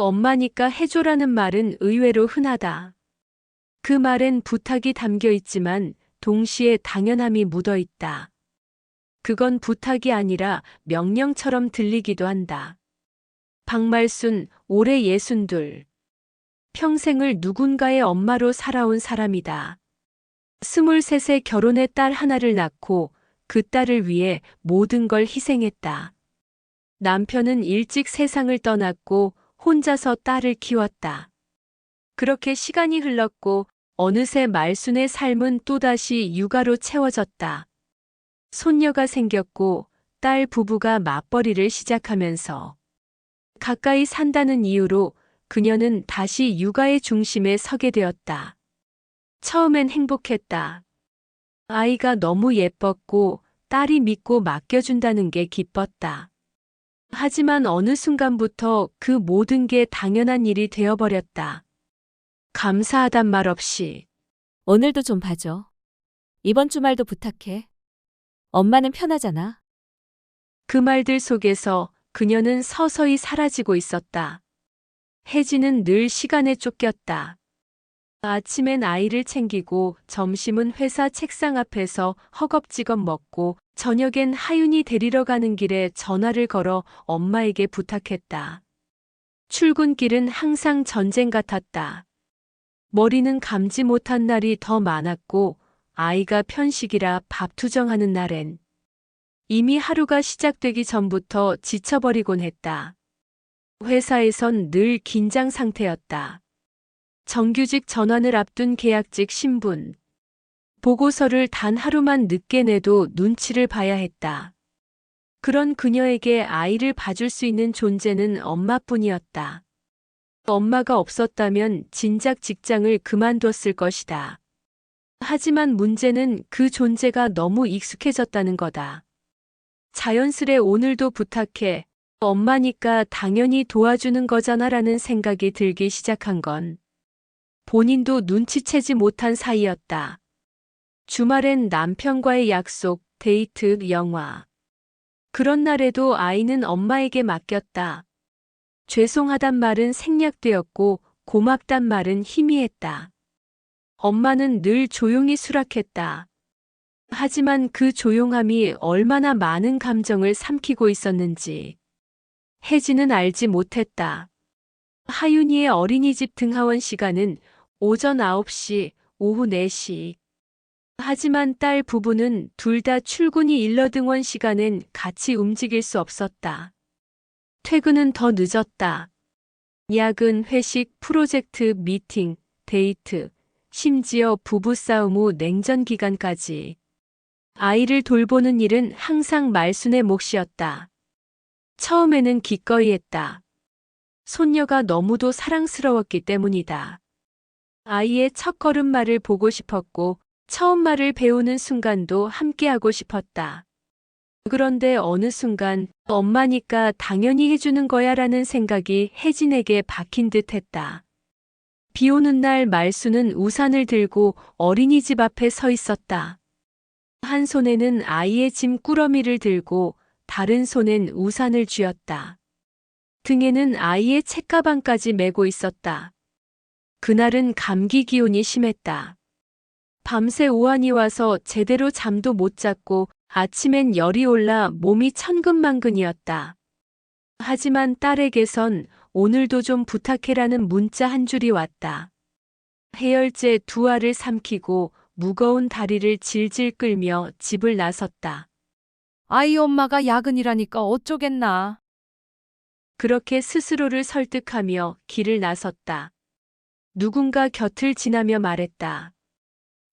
엄마니까 해줘라는 말은 의외로 흔하다. 그 말엔 부탁이 담겨 있지만 동시에 당연함이 묻어 있다. 그건 부탁이 아니라 명령처럼 들리기도 한다. 박말순, 올해 예순둘. 평생을 누군가의 엄마로 살아온 사람이다. 스물셋에 결혼해 딸 하나를 낳고 그 딸을 위해 모든 걸 희생했다. 남편은 일찍 세상을 떠났고 혼자서 딸을 키웠다. 그렇게 시간이 흘렀고 어느새 말순의 삶은 또다시 육아로 채워졌다. 손녀가 생겼고 딸 부부가 맞벌이를 시작하면서 가까이 산다는 이유로 그녀는 다시 육아의 중심에 서게 되었다. 처음엔 행복했다. 아이가 너무 예뻤고 딸이 믿고 맡겨준다는 게 기뻤다. 하지만 어느 순간부터 그 모든 게 당연한 일이 되어버렸다. 감사하단 말 없이 오늘도 좀 봐줘. 이번 주말도 부탁해. 엄마는 편하잖아. 그 말들 속에서 그녀는 서서히 사라지고 있었다. 혜진은 늘 시간에 쫓겼다. 아침엔 아이를 챙기고 점심은 회사 책상 앞에서 허겁지겁 먹고 저녁엔 하윤이 데리러 가는 길에 전화를 걸어 엄마에게 부탁했다. 출근길은 항상 전쟁 같았다. 머리는 감지 못한 날이 더 많았고 아이가 편식이라 밥 투정하는 날엔 이미 하루가 시작되기 전부터 지쳐버리곤 했다. 회사에선 늘 긴장 상태였다. 정규직 전환을 앞둔 계약직 신분. 보고서를 단 하루만 늦게 내도 눈치를 봐야 했다. 그런 그녀에게 아이를 봐줄 수 있는 존재는 엄마뿐이었다. 엄마가 없었다면 진작 직장을 그만뒀을 것이다. 하지만 문제는 그 존재가 너무 익숙해졌다는 거다. 자연스레 오늘도 부탁해. 엄마니까 당연히 도와주는 거잖아 라는 생각이 들기 시작한 건 본인도 눈치채지 못한 사이였다. 주말엔 남편과의 약속, 데이트, 영화. 그런 날에도 아이는 엄마에게 맡겼다. 죄송하단 말은 생략되었고 고맙단 말은 희미했다. 엄마는 늘 조용히 수락했다. 하지만 그 조용함이 얼마나 많은 감정을 삼키고 있었는지 혜진은 알지 못했다. 하윤이의 어린이집 등하원 시간은 오전 9시, 오후 4시. 하지만 딸 부부는 둘 다 출근이 일러 등원 시간엔 같이 움직일 수 없었다. 퇴근은 더 늦었다. 야근, 회식, 프로젝트, 미팅, 데이트, 심지어 부부싸움 후 냉전 기간까지. 아이를 돌보는 일은 항상 말순의 몫이었다. 처음에는 기꺼이 했다. 손녀가 너무도 사랑스러웠기 때문이다. 아이의 첫 걸음마를 보고 싶었고, 처음 말을 배우는 순간도 함께하고 싶었다. 그런데 어느 순간 엄마니까 당연히 해주는 거야 라는 생각이 혜진에게 박힌 듯 했다. 비 오는 날 말수는 우산을 들고 어린이집 앞에 서 있었다. 한 손에는 아이의 짐 꾸러미를 들고 다른 손엔 우산을 쥐었다. 등에는 아이의 책가방까지 메고 있었다. 그날은 감기 기온이 심했다. 밤새 오한이 와서 제대로 잠도 못 잤고 아침엔 열이 올라 몸이 천근만근이었다. 하지만 딸에게선 오늘도 좀 부탁해라는 문자 한 줄이 왔다. 해열제 두 알을 삼키고 무거운 다리를 질질 끌며 집을 나섰다. 아이 엄마가 야근이라니까 어쩌겠나. 그렇게 스스로를 설득하며 길을 나섰다. 누군가 곁을 지나며 말했다.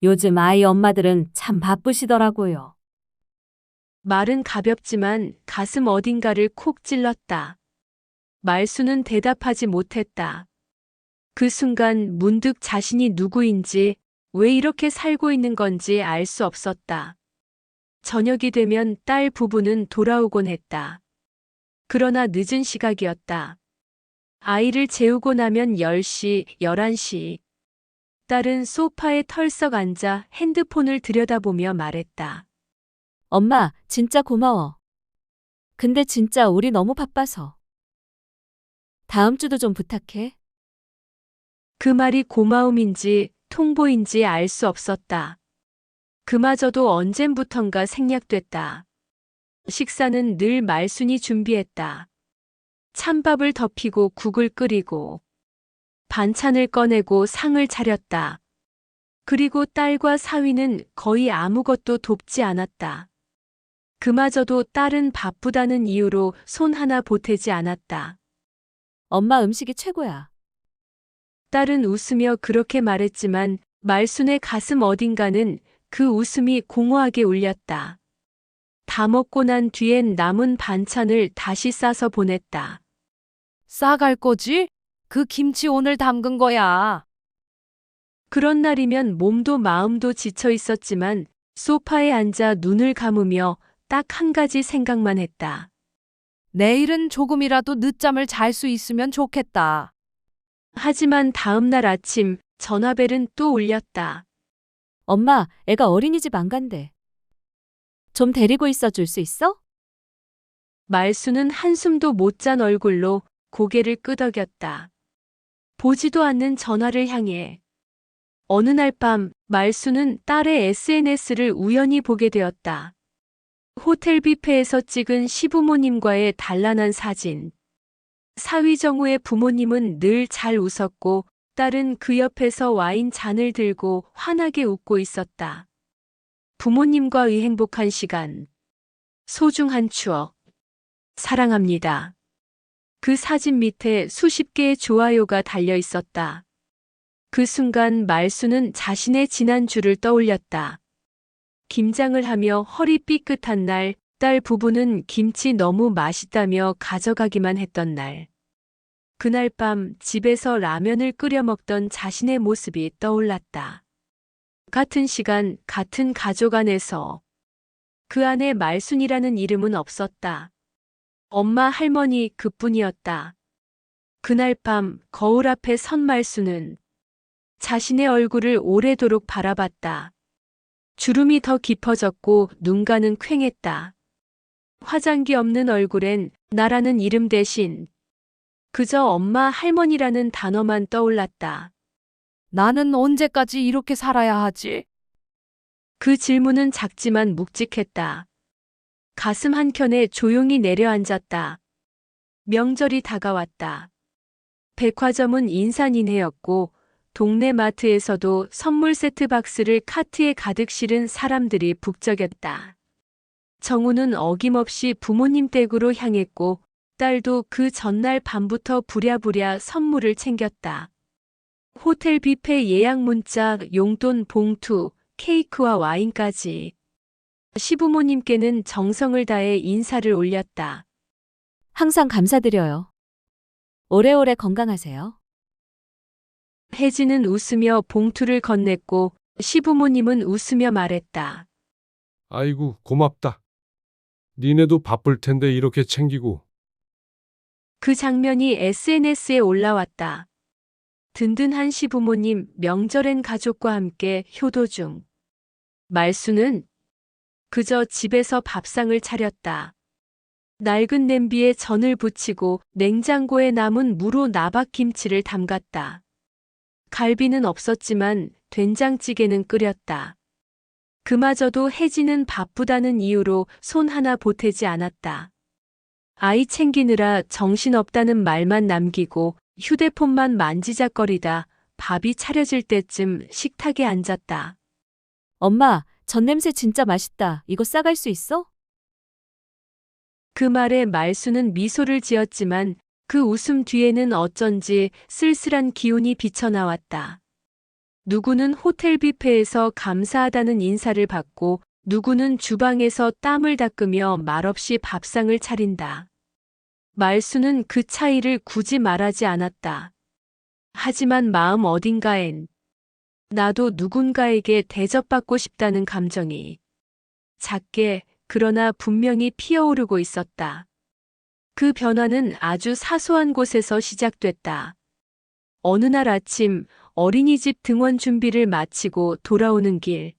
요즘 아이 엄마들은 참 바쁘시더라고요. 말은 가볍지만 가슴 어딘가를 콕 찔렀다. 말수는 대답하지 못했다. 그 순간 문득 자신이 누구인지 왜 이렇게 살고 있는 건지 알 수 없었다. 저녁이 되면 딸 부부는 돌아오곤 했다. 그러나 늦은 시각이었다. 아이를 재우고 나면 10시, 11시. 딸은 소파에 털썩 앉아 핸드폰을 들여다보며 말했다. 엄마, 진짜 고마워. 근데 진짜 우리 너무 바빠서. 다음 주도 좀 부탁해. 그 말이 고마움인지 통보인지 알 수 없었다. 그마저도 언젠부턴가 생략됐다. 식사는 늘 말순이 준비했다. 찬밥을 덮이고 국을 끓이고 반찬을 꺼내고 상을 차렸다. 그리고 딸과 사위는 거의 아무것도 돕지 않았다. 그마저도 딸은 바쁘다는 이유로 손 하나 보태지 않았다. 엄마 음식이 최고야. 딸은 웃으며 그렇게 말했지만 말순의 가슴 어딘가는 그 웃음이 공허하게 울렸다. 다 먹고 난 뒤엔 남은 반찬을 다시 싸서 보냈다. 싸갈 거지? 그 김치 오늘 담근 거야. 그런 날이면 몸도 마음도 지쳐 있었지만 소파에 앉아 눈을 감으며 딱 한 가지 생각만 했다. 내일은 조금이라도 늦잠을 잘 수 있으면 좋겠다. 하지만 다음 날 아침 전화벨은 또 울렸다. 엄마, 애가 어린이집 안 간대. 좀 데리고 있어 줄 수 있어? 말수는 한숨도 못 잔 얼굴로 고개를 끄덕였다. 보지도 않는 전화를 향해. 어느 날 밤 말수는 딸의 SNS를 우연히 보게 되었다. 호텔 뷔페에서 찍은 시부모님과의 단란한 사진. 사위정우의 부모님은 늘 잘 웃었고 딸은 그 옆에서 와인 잔을 들고 환하게 웃고 있었다. 부모님과의 행복한 시간. 소중한 추억. 사랑합니다. 그 사진 밑에 수십 개의 좋아요가 달려 있었다. 그 순간 말수는 자신의 지난 주를 떠올렸다. 김장을 하며 허리 삐끗한 날, 딸 부부는 김치 너무 맛있다며 가져가기만 했던 날. 그날 밤 집에서 라면을 끓여 먹던 자신의 모습이 떠올랐다. 같은 시간, 같은 가족 안에서 그 안에 말순이라는 이름은 없었다. 엄마 할머니 그뿐이었다. 그날 밤 거울 앞에 선 말수는 자신의 얼굴을 오래도록 바라봤다. 주름이 더 깊어졌고 눈가는 퀭했다. 화장기 없는 얼굴엔 나라는 이름 대신 그저 엄마 할머니라는 단어만 떠올랐다. 나는 언제까지 이렇게 살아야 하지? 그 질문은 작지만 묵직했다. 가슴 한켠에 조용히 내려앉았다. 명절이 다가왔다. 백화점은 인산인해였고 동네 마트에서도 선물 세트 박스를 카트에 가득 실은 사람들이 북적였다. 정우는 어김없이 부모님 댁으로 향했고 딸도 그 전날 밤부터 부랴부랴 선물을 챙겼다. 호텔 뷔페 예약 문자, 용돈 봉투, 케이크와 와인까지. 시부모님께는 정성을 다해 인사를 올렸다. 항상 감사드려요. 오래오래 건강하세요. 혜진은 웃으며 봉투를 건넸고 시부모님은 웃으며 말했다. 아이고, 고맙다. 니네도 바쁠 텐데 이렇게 챙기고. 그 장면이 SNS에 올라왔다. 든든한 시부모님 명절엔 가족과 함께 효도 중. 말수는 그저 집에서 밥상을 차렸다. 낡은 냄비에 전을 부치고 냉장고에 남은 무로 나박김치를 담갔다. 갈비는 없었지만 된장찌개는 끓였다. 그마저도 혜진은 바쁘다는 이유로 손 하나 보태지 않았다. 아이 챙기느라 정신없다는 말만 남기고 휴대폰만 만지작거리다 밥이 차려질 때쯤 식탁에 앉았다. 엄마, 전 냄새 진짜 맛있다. 이거 싸갈 수 있어? 그 말에 말수는 미소를 지었지만 그 웃음 뒤에는 어쩐지 쓸쓸한 기운이 비쳐나왔다. 누구는 호텔 뷔페에서 감사하다는 인사를 받고 누구는 주방에서 땀을 닦으며 말없이 밥상을 차린다. 말수는 그 차이를 굳이 말하지 않았다. 하지만 마음 어딘가엔 나도 누군가에게 대접받고 싶다는 감정이 작게 그러나 분명히 피어오르고 있었다. 그 변화는 아주 사소한 곳에서 시작됐다. 어느 날 아침 어린이집 등원 준비를 마치고 돌아오는 길.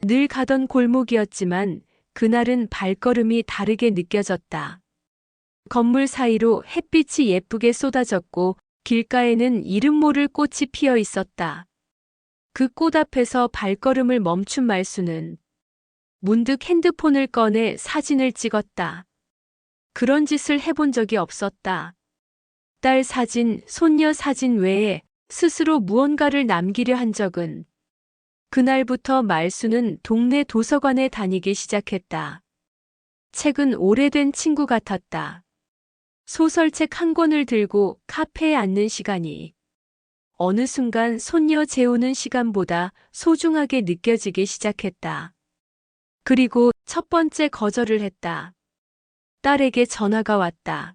늘 가던 골목이었지만 그날은 발걸음이 다르게 느껴졌다. 건물 사이로 햇빛이 예쁘게 쏟아졌고 길가에는 이름 모를 꽃이 피어 있었다. 그 꽃 앞에서 발걸음을 멈춘 말수는 문득 핸드폰을 꺼내 사진을 찍었다. 그런 짓을 해본 적이 없었다. 딸 사진, 손녀 사진 외에 스스로 무언가를 남기려 한 적은 그날부터 말수는 동네 도서관에 다니기 시작했다. 책은 오래된 친구 같았다. 소설책 한 권을 들고 카페에 앉는 시간이 어느 순간 손녀 재우는 시간보다 소중하게 느껴지기 시작했다. 그리고 첫 번째 거절을 했다. 딸에게 전화가 왔다.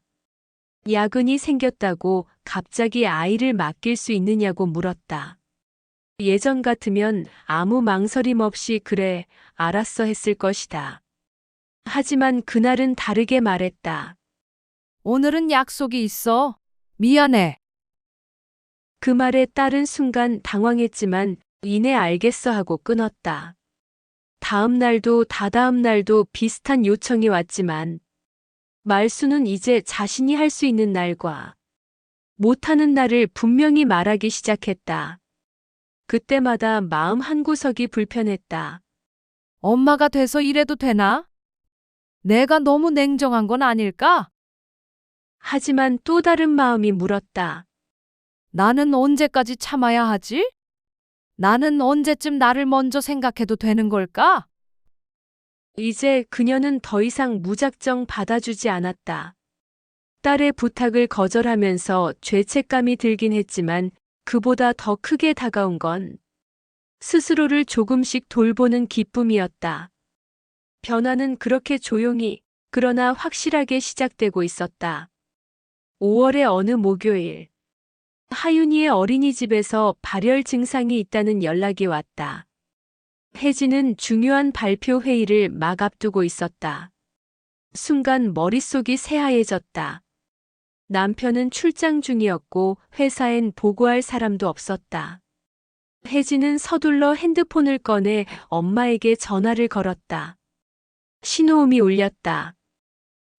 야근이 생겼다고 갑자기 아이를 맡길 수 있느냐고 물었다. 예전 같으면 아무 망설임 없이 그래, 알았어 했을 것이다. 하지만 그날은 다르게 말했다. 오늘은 약속이 있어. 미안해. 그 말에 딸은 순간 당황했지만 이내 알겠어 하고 끊었다. 다음 날도 다다음 날도 비슷한 요청이 왔지만 말수는 이제 자신이 할 수 있는 날과 못하는 날을 분명히 말하기 시작했다. 그때마다 마음 한구석이 불편했다. 엄마가 돼서 이래도 되나? 내가 너무 냉정한 건 아닐까? 하지만 또 다른 마음이 물었다. 나는 언제까지 참아야 하지? 나는 언제쯤 나를 먼저 생각해도 되는 걸까? 이제 그녀는 더 이상 무작정 받아주지 않았다. 딸의 부탁을 거절하면서 죄책감이 들긴 했지만 그보다 더 크게 다가온 건 스스로를 조금씩 돌보는 기쁨이었다. 변화는 그렇게 조용히 그러나 확실하게 시작되고 있었다. 5월의 어느 목요일 하윤이의 어린이집에서 발열 증상이 있다는 연락이 왔다. 혜진은 중요한 발표 회의를 막 앞두고 있었다. 순간 머릿속이 새하얘졌다. 남편은 출장 중이었고 회사엔 보고할 사람도 없었다. 혜진은 서둘러 핸드폰을 꺼내 엄마에게 전화를 걸었다. 신호음이 울렸다.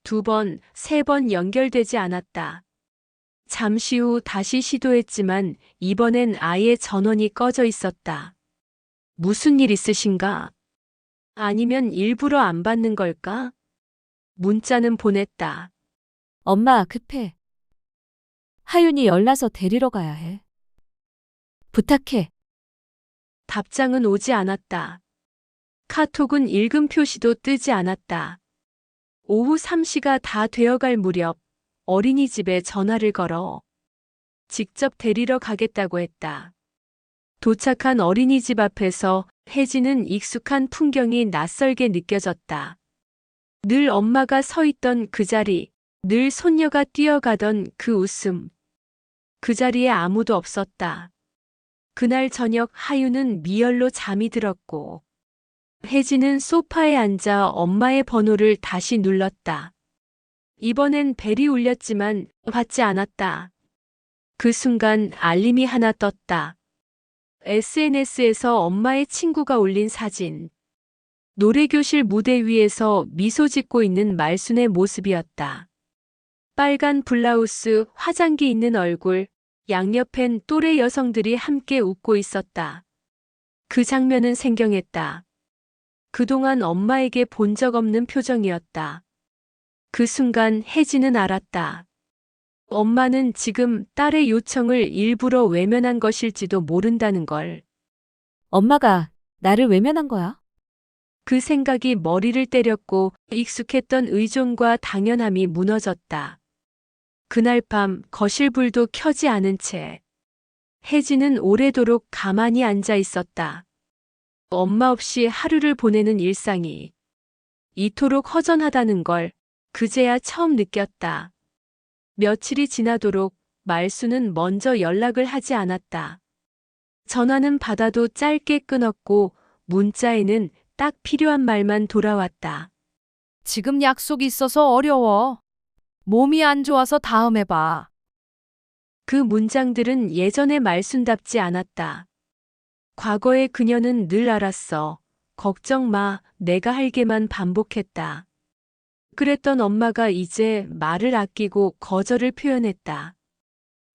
두 번, 세 번 연결되지 않았다. 잠시 후 다시 시도했지만 이번엔 아예 전원이 꺼져 있었다. 무슨 일 있으신가? 아니면 일부러 안 받는 걸까? 문자는 보냈다. 엄마, 급해. 하윤이 열나서 데리러 가야 해. 부탁해. 답장은 오지 않았다. 카톡은 읽음 표시도 뜨지 않았다. 오후 3시가 다 되어갈 무렵 어린이집에 전화를 걸어 직접 데리러 가겠다고 했다. 도착한 어린이집 앞에서 혜진은 익숙한 풍경이 낯설게 느껴졌다. 늘 엄마가 서 있던 그 자리, 늘 손녀가 뛰어가던 그 웃음. 그 자리에 아무도 없었다. 그날 저녁 하유는 미열로 잠이 들었고, 혜진은 소파에 앉아 엄마의 번호를 다시 눌렀다. 이번엔 벨이 울렸지만 받지 않았다. 그 순간 알림이 하나 떴다. SNS에서 엄마의 친구가 올린 사진. 노래교실 무대 위에서 미소 짓고 있는 말순의 모습이었다. 빨간 블라우스, 화장기 있는 얼굴, 양옆엔 또래 여성들이 함께 웃고 있었다. 그 장면은 생경했다. 그동안 엄마에게 본 적 없는 표정이었다. 그 순간 혜진은 알았다. 엄마는 지금 딸의 요청을 일부러 외면한 것일지도 모른다는 걸. 엄마가 나를 외면한 거야? 그 생각이 머리를 때렸고 익숙했던 의존과 당연함이 무너졌다. 그날 밤 거실 불도 켜지 않은 채 혜진은 오래도록 가만히 앉아 있었다. 엄마 없이 하루를 보내는 일상이 이토록 허전하다는 걸 그제야 처음 느꼈다. 며칠이 지나도록 말수는 먼저 연락을 하지 않았다. 전화는 받아도 짧게 끊었고 문자에는 딱 필요한 말만 돌아왔다. 지금 약속이 있어서 어려워. 몸이 안 좋아서 다음에 봐. 그 문장들은 예전의 말순답지 않았다. 과거의 그녀는 늘 알았어. 걱정 마, 내가 할게만 반복했다. 그랬던 엄마가 이제 말을 아끼고 거절을 표현했다.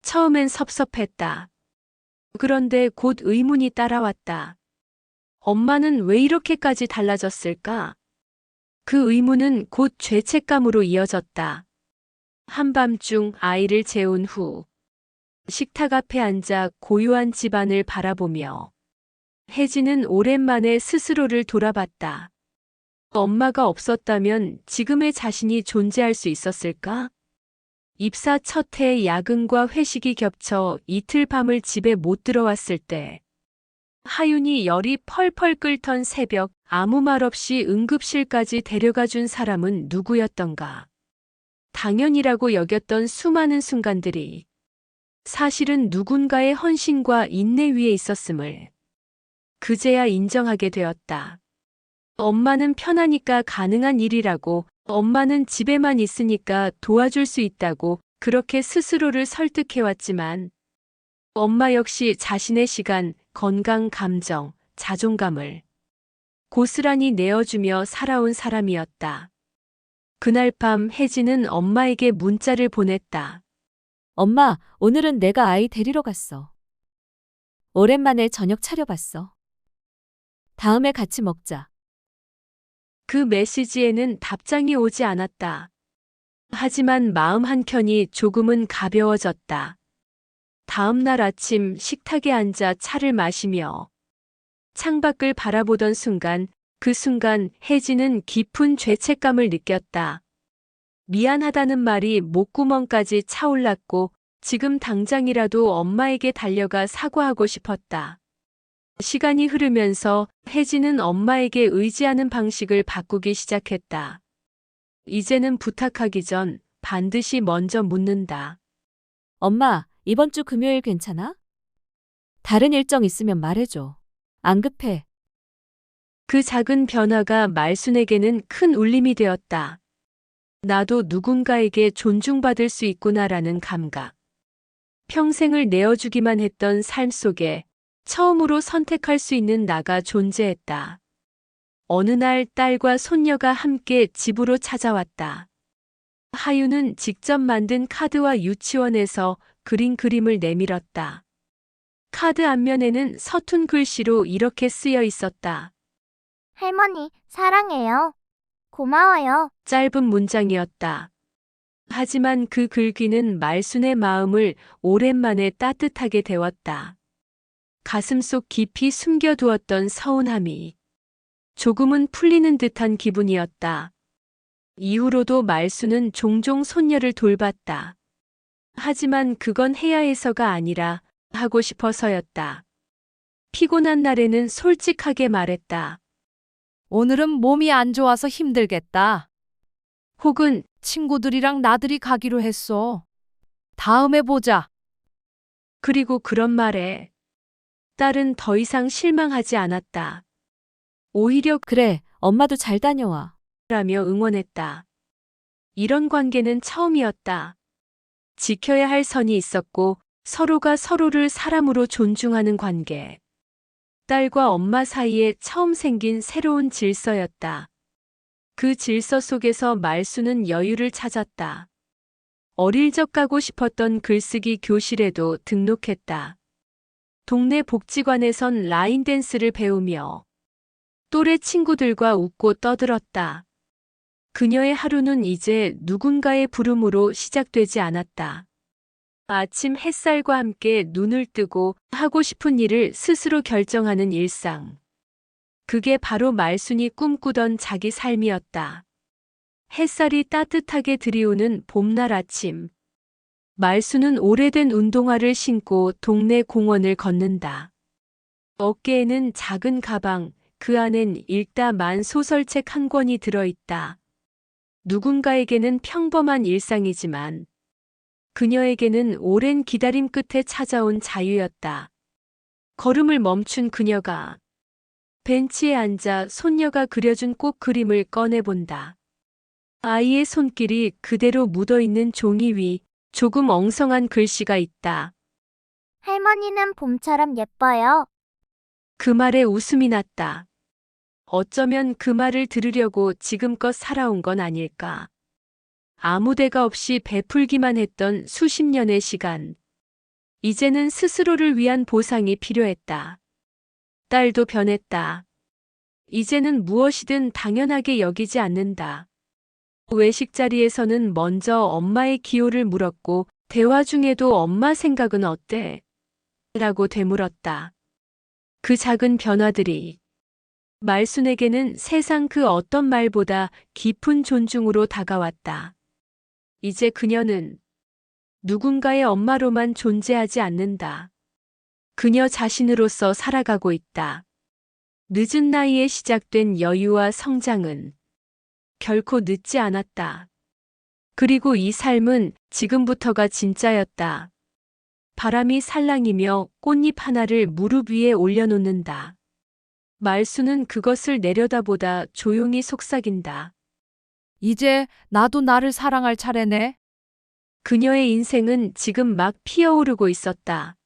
처음엔 섭섭했다. 그런데 곧 의문이 따라왔다. 엄마는 왜 이렇게까지 달라졌을까? 그 의문은 곧 죄책감으로 이어졌다. 한밤중 아이를 재운 후 식탁 앞에 앉아 고요한 집안을 바라보며 혜진은 오랜만에 스스로를 돌아봤다. 엄마가 없었다면 지금의 자신이 존재할 수 있었을까? 입사 첫 해 야근과 회식이 겹쳐 이틀 밤을 집에 못 들어왔을 때 하윤이 열이 펄펄 끓던 새벽 아무 말 없이 응급실까지 데려가 준 사람은 누구였던가? 당연이라고 여겼던 수많은 순간들이 사실은 누군가의 헌신과 인내 위에 있었음을 그제야 인정하게 되었다. 엄마는 편하니까 가능한 일이라고, 엄마는 집에만 있으니까 도와줄 수 있다고 그렇게 스스로를 설득해왔지만, 엄마 역시 자신의 시간, 건강, 감정, 자존감을 고스란히 내어주며 살아온 사람이었다. 그날 밤 혜진은 엄마에게 문자를 보냈다. 엄마, 오늘은 내가 아이 데리러 갔어. 오랜만에 저녁 차려봤어. 다음에 같이 먹자. 그 메시지에는 답장이 오지 않았다. 하지만 마음 한켠이 조금은 가벼워졌다. 다음 날 아침 식탁에 앉아 차를 마시며 창밖을 바라보던 순간, 그 순간 혜진은 깊은 죄책감을 느꼈다. 미안하다는 말이 목구멍까지 차올랐고 지금 당장이라도 엄마에게 달려가 사과하고 싶었다. 시간이 흐르면서 혜진은 엄마에게 의지하는 방식을 바꾸기 시작했다. 이제는 부탁하기 전 반드시 먼저 묻는다. 엄마, 이번 주 금요일 괜찮아? 다른 일정 있으면 말해줘. 안 급해. 그 작은 변화가 말순에게는 큰 울림이 되었다. 나도 누군가에게 존중받을 수 있구나라는 감각. 평생을 내어주기만 했던 삶 속에 처음으로 선택할 수 있는 나가 존재했다. 어느 날 딸과 손녀가 함께 집으로 찾아왔다. 하유는 직접 만든 카드와 유치원에서 그린 그림을 내밀었다. 카드 앞면에는 서툰 글씨로 이렇게 쓰여 있었다. 할머니, 사랑해요. 고마워요. 짧은 문장이었다. 하지만 그 글귀는 말순의 마음을 오랜만에 따뜻하게 데웠다. 가슴속 깊이 숨겨두었던 서운함이 조금은 풀리는 듯한 기분이었다. 이후로도 말순은 종종 손녀를 돌봤다. 하지만 그건 해야 해서가 아니라 하고 싶어서였다. 피곤한 날에는 솔직하게 말했다. 오늘은 몸이 안 좋아서 힘들겠다. 혹은 친구들이랑 나들이 가기로 했어. 다음에 보자. 그리고 그런 말에 딸은 더 이상 실망하지 않았다. 오히려 그래, 엄마도 잘 다녀와. 라며 응원했다. 이런 관계는 처음이었다. 지켜야 할 선이 있었고 서로가 서로를 사람으로 존중하는 관계. 딸과 엄마 사이에 처음 생긴 새로운 질서였다. 그 질서 속에서 말수는 여유를 찾았다. 어릴 적 가고 싶었던 글쓰기 교실에도 등록했다. 동네 복지관에선 라인 댄스를 배우며 또래 친구들과 웃고 떠들었다. 그녀의 하루는 이제 누군가의 부름으로 시작되지 않았다. 아침 햇살과 함께 눈을 뜨고 하고 싶은 일을 스스로 결정하는 일상. 그게 바로 말순이 꿈꾸던 자기 삶이었다. 햇살이 따뜻하게 들이오는 봄날 아침. 말순은 오래된 운동화를 신고 동네 공원을 걷는다. 어깨에는 작은 가방, 그 안엔 읽다 만 소설책 한 권이 들어있다. 누군가에게는 평범한 일상이지만 그녀에게는 오랜 기다림 끝에 찾아온 자유였다. 걸음을 멈춘 그녀가 벤치에 앉아 손녀가 그려준 꽃 그림을 꺼내본다. 아이의 손길이 그대로 묻어있는 종이 위 조금 엉성한 글씨가 있다. 할머니는 봄처럼 예뻐요. 그 말에 웃음이 났다. 어쩌면 그 말을 들으려고 지금껏 살아온 건 아닐까. 아무 데가 없이 베풀기만 했던 수십 년의 시간. 이제는 스스로를 위한 보상이 필요했다. 딸도 변했다. 이제는 무엇이든 당연하게 여기지 않는다. 외식 자리에서는 먼저 엄마의 기호를 물었고, 대화 중에도 엄마 생각은 어때? 라고 되물었다. 그 작은 변화들이 말순에게는 세상 그 어떤 말보다 깊은 존중으로 다가왔다. 이제 그녀는 누군가의 엄마로만 존재하지 않는다. 그녀 자신으로서 살아가고 있다. 늦은 나이에 시작된 여유와 성장은 결코 늦지 않았다. 그리고 이 삶은 지금부터가 진짜였다. 바람이 살랑이며 꽃잎 하나를 무릎 위에 올려놓는다. 말수는 그것을 내려다보다 조용히 속삭인다. 이제 나도 나를 사랑할 차례네. 그녀의 인생은 지금 막 피어오르고 있었다.